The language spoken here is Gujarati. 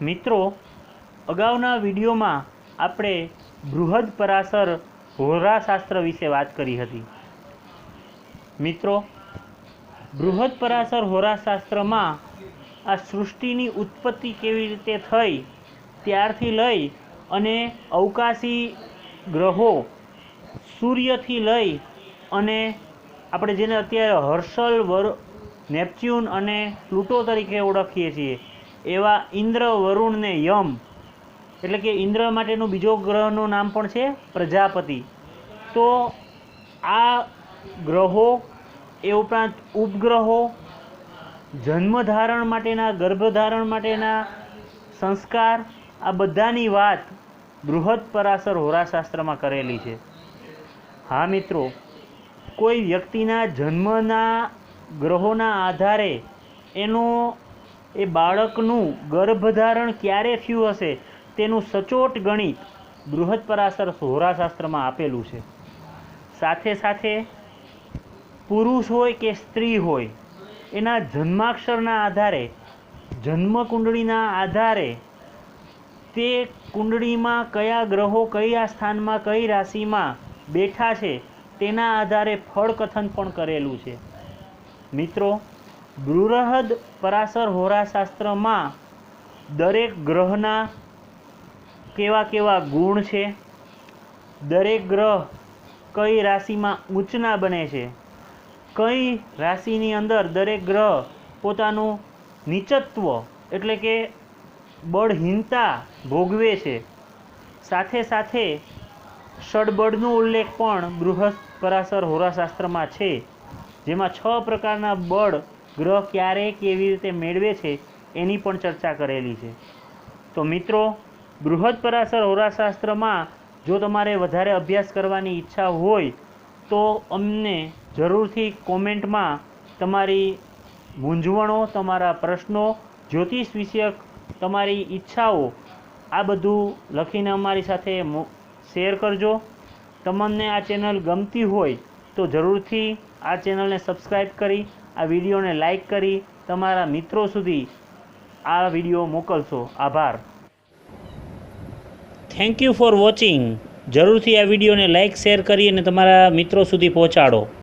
મિત્રો, અગાઉના વિડીયોમાં આપણે બૃહદ પરાસર હોરાશાસ્ત્ર વિશે વાત કરી હતી. મિત્રો, બૃહદ પરાસર હોરાશાસ્ત્રમાં આ સૃષ્ટિની ઉત્પત્તિ કેવી રીતે થઈ ત્યારથી લઈ અને અવકાશી ગ્રહો સૂર્યથી લઈ અને આપણે જેને અત્યારે હર્ષલ વર, નેપચ્યુન અને પ્લુટો તરીકે ઓળખીએ છીએ એવા ઇન્દ્ર વરુણ ને યમ, એટલે કે ઇન્દ્ર માટેનું બીજો ગ્રહનું નામ પણ છે પ્રજાપતિ. તો આ ગ્રહો એ ઉપરાંત ઉપગ્રહો, જન્મધારણ માટેના, ગર્ભધારણ માટેના સંસ્કાર, આ બધાની વાત બૃહદ પરાસર હોરાશાસ્ત્રમાં કરેલી છે. હા મિત્રો, કોઈ વ્યક્તિના જન્મના ગ્રહોના આધારે એનો એ બાળકનું ગર્ભધારણ ક્યારે થયું હશે તેનું સચોટ ગણિત બૃહદ પરાશર હોરાશાસ્ત્રમાં આપેલું છે. સાથે સાથે પુરુષ હોય કે સ્ત્રી હોય, એના જન્માક્ષરના આધારે, જન્મકુંડળીના આધારે તે કુંડળીમાં કયા ગ્રહો કયા સ્થાનમાં કઈ રાશિમાં બેઠા છે તેના આધારે ફળકથન પણ કરેલું છે. મિત્રો બૃહદ પરાશર હોરાશાસ્ત્રમાં દરેક ગ્રહના કેવા કેવા ગુણ છે? દરેક ગ્રહ કઈ રાશિમાં ઊંચના બને છે? કઈ રાશિની અંદર દરેક ગ્રહ પોતાનું નીચત્વ એટલે કે બળહીનતા ભોગવે છે? સાથે સાથે ષડબળનો ઉલ્લેખ પણ બૃહદ પરાશર હોરાશાસ્ત્રમાં છે, જેમાં છ પ્રકારના બળ ગ્રહ ક્યારે કેવી રીતે મેળવે છે એની પણ ચર્ચા કરેલી છે. તો મિત્રો, બૃહદ પરાસર હોરાશાસ્ત્રમાં જો તમારે વધારે અભ્યાસ કરવાની ઈચ્છા હોય, તો અમને જરૂરથી કોમેન્ટમાં તમારી મૂંઝવણો, તમારા પ્રશ્નો, જ્યોતિષ વિષયક તમારી ઈચ્છાઓ, આ બધું લખીને અમારી સાથે શેર કરજો. તમને આ ચેનલ ગમતી હોય તો જરૂરથી આ ચેનલને સબસ્ક્રાઈબ કરી આ વિડીયોને લાઈક કરી તમારા મિત્રો સુધી આ વીડિયો મોકલશો. આભાર. થેન્ક યુ ફોર વોચિંગ જરૂરથી આ વિડીયોને લાઈક, શેર કરી અને તમારા મિત્રો સુધી પહોંચાડો.